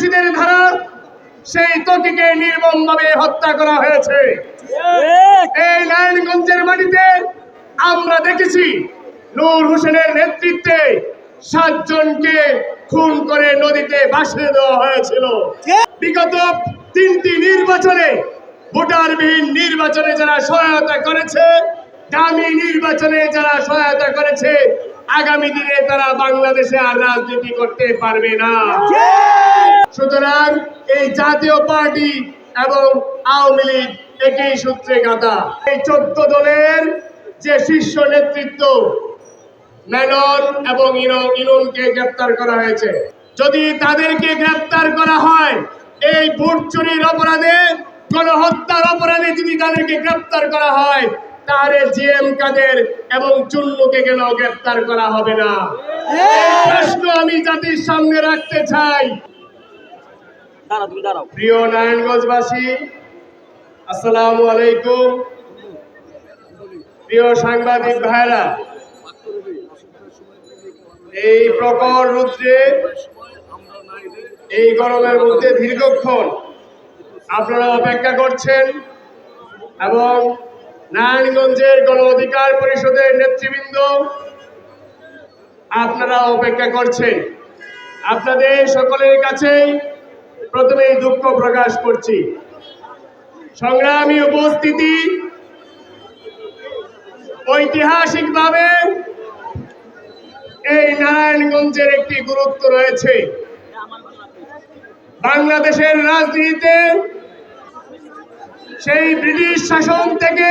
সন্ত্রাসীদের ধারা সেই তকিকে নির্মমভাবে হত্যা করা হয়েছে। এই নারায়ণগঞ্জের মাটিতে আমরা দেখেছি নূর হোসেনের নেতৃত্বে সাতজনকে খুন করে নদীতে ভাসিয়ে দেওয়া হয়েছিল। বিগত তিনটি নির্বাচনে ভোটারবিহীন নির্বাচনে যারা সহায়তা করেছে দামি নির্বাচনে যারা সহায়তা করেছে আগামী দিনে তারা বাংলাদেশে আর রাজনীতি করতে পারবে না। এই জাতীয় পার্টি এবং আওয়ামী লীগ একই সূত্রে গাঁথা। এই চোদ্দ দলের যে শীর্ষ নেতৃত্ব মেনন এবং ইনো- ইনুনকে গ্রেপ্তার করা হয়েছে। যদি তাদেরকে গ্রেপ্তার করা হয় এই ভোট চুরির অপরাধে গণহত্যার অপরাধে যদি তাদেরকে গ্রেপ্তার করা হয় তাহলে জিএম কাদের এবং চুল্লুকে কেন গ্রেপ্তার করা হবে না? প্রশ্ন আমি জাতির সামনে রাখতে চাই। প্রিয় প্রিয় সাংবাদিক এই প্রখর রুদ্রে, এই গরমের মধ্যে দীর্ঘক্ষণ আপনারা অপেক্ষা করছেন এবং নারায়ণগঞ্জের গণ অধিকার পরিষদের নেতৃবৃন্দ আপনারা অপেক্ষা করছেন। আপনাদের সকলের কাছেই প্রথমেই দুঃখ প্রকাশ করছি। সংগ্রামী উপস্থিতি ঐতিহাসিকভাবে এই নারায়ণগঞ্জের একটি গুরুত্ব রয়েছে। বাংলাদেশের রাজনীতিতে সেই ব্রিটিশ শাসন থেকে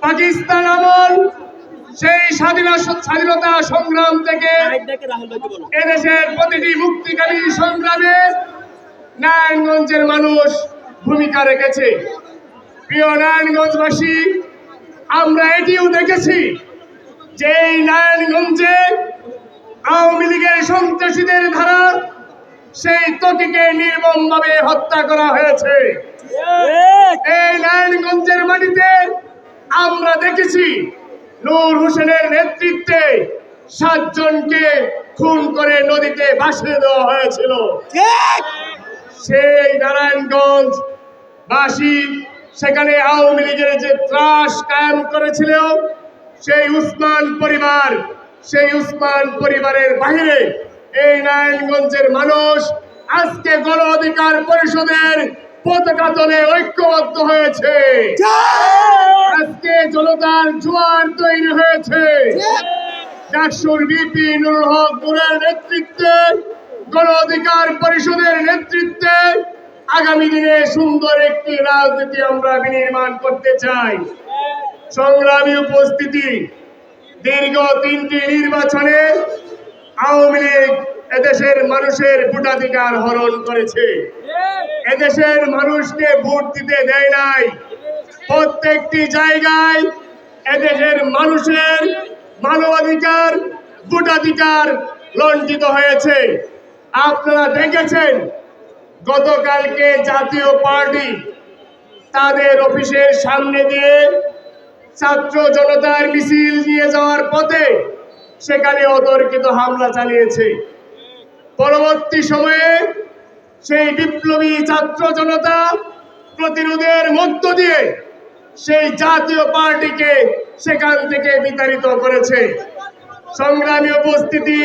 পাকিস্তান আমল সেই স্বাধীনতা স্বাধীনতা সংগ্রাম থেকে এদেশের প্রতিটি মুক্তিকামী সংগ্রামে নারায়ণগঞ্জের মানুষ ভূমিকা রেখেছে। প্রিয় নারায়ণগঞ্জবাসী আমরা এটিও দেখেছি যে এই নারায়ণগঞ্জে আওয়ামী লীগের সন্ত্রাসীদের ধারা সেই তকিকে নির্মমভাবে হত্যা করা হয়েছে। এই নারায়ণগঞ্জের মাটিতে আমরা দেখেছি নূর হোসেনের নেতৃত্বে সাতজনকে খুন করে নদীতে ভাসিয়ে দেওয়া হয়েছিল। সেই নারায়ণগঞ্জ বাসী সেখানে আওয়ামী লীগের যে ত্রাস কায়েম করেছিল সেই উসমান পরিবার সেই উসমান পরিবারের বাইরে এই নারায়ণগঞ্জের মানুষ আজকে গণ অধিকার পরিষদের পতাকা তলে ঐক্যবদ্ধ হয়েছে। আজকে জনতার জোয়ার তৈরি হয়েছে। ডাকসুর বিপি নুরুল হক নুরের নেতৃত্বে গণ অধিকার পরিষদের নেতৃত্বে আগামী দিনে সুন্দর একটি রাজনীতি আমরা বিনির্মাণ করতে চাই। সংগ্রামী উপস্থিতি দীর্ঘ তিনটি নির্বাচনে আওয়ামী লীগ এদেশের মানুষের ভোটাধিকার হরণ করেছে। এদেশের মানুষকে ভোট দিতে দেয় নাই। প্রত্যেকটি জায়গায় এদেশের মানুষের মানবাধিকার, ভোটাধিকার লঞ্চিত হয়েছে। আপনারা দেখেছেন, গতকালকে জাতীয় পার্টি তাদের অফিসের সামনে দিয়ে ছাত্র জনতার মিছিল নিয়ে যাওয়ার পথে সেখানে অতর্কিত হামলা চালিয়েছে। পরবর্তী সময়ে সেই বিপ্লবী ছাত্র জনতা প্রতিরোধের মধ্য দিয়ে সেই জাতীয় পার্টিকে সেখান থেকে বিতাড়িত করেছে। সংগ্রামী উপস্থিতি,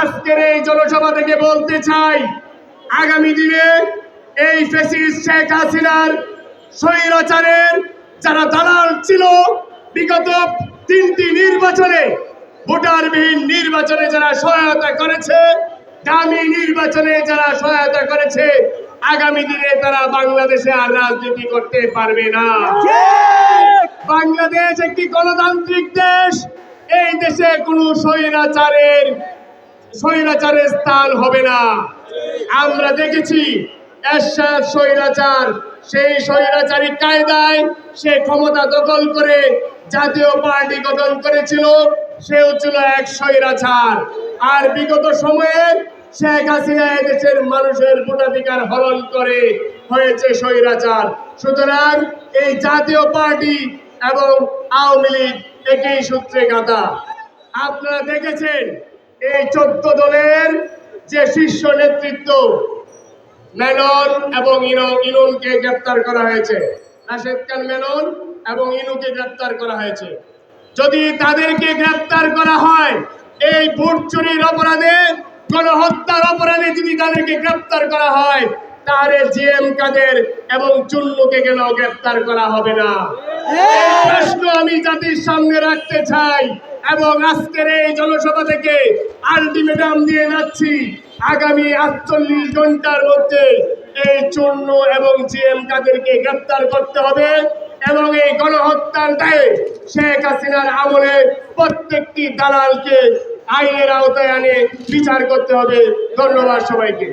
আজকের এই জনসভা থেকে বলতে চাই, আগামী দিনে এই ফেসিস শেখ হাসিনার স্বৈরাচারের যারা দালাল ছিল, বিগত তিনটি নির্বাচনে ভোটারবিহীন নির্বাচনে যারা সহায়তা করেছে দামি নির্বাচনে যারা সহায়তা করেছে, আগামী দিনে তারা বাংলাদেশে আর রাজনীতি করতে পারবে না। বাংলাদেশ একটি গণতান্ত্রিক দেশ। এই দেশে কোনো স্বৈরাচারের স্বৈরাচারের স্থান হবে না। আমরা দেখেছি স্বৈরাচার, সেই স্বৈরাচারী কায়দায় সে ক্ষমতা দখল করে জাতীয় পার্টি গঠন করেছিল। সেও ছিল এক স্বৈরাচার। আর বিগত সময়ে শেখ হাসিনা দেশের মানুষের ভোটাধিকার হরণ করে হয়েছে স্বৈরাচার। সুতরাং এই জাতীয় পার্টি এবং আওয়ামী লীগ একই সূত্রে গাঁথা আপনারা দেখেছেন এই চোদ্দ দলের যে শীর্ষ নেতৃত্ব, মেনন এবং ইনো, ইনুনকে গ্রেপ্তার করা হয়েছে। রাশেদ খান মেনন এবং ইনুকে গ্রেপ্তার করা হয়েছে। যদি তাদেরকে গ্রেপ্তার করা হয়, এই ভোট চুরির অপরাধে, গণহত্যার অপরাধে যদি তাদেরকে গ্রেপ্তার করা হয়, তাহলে জিএম কাদের এবং চুন্নুকে কেন গ্রেপ্তার করা হবে না? প্রশ্ন আমি জাতির সামনে রাখতে চাই এবং আজকের এই জনসভা থেকে আলটিমেটাম দিয়ে যাচ্ছি। আগামী আটচল্লিশ ঘণ্টার মধ্যে এই চূর্ণ এবং জিএম কাদেরকে গ্রেপ্তার করতে হবে। এবং এই গণহত্যার দায়ে শেখ হাসিনার আমলে প্রত্যেকটি দালালকে আইনের আওতায় আনে, বিচার করতে হবে। ধন্যবাদ সবাইকে।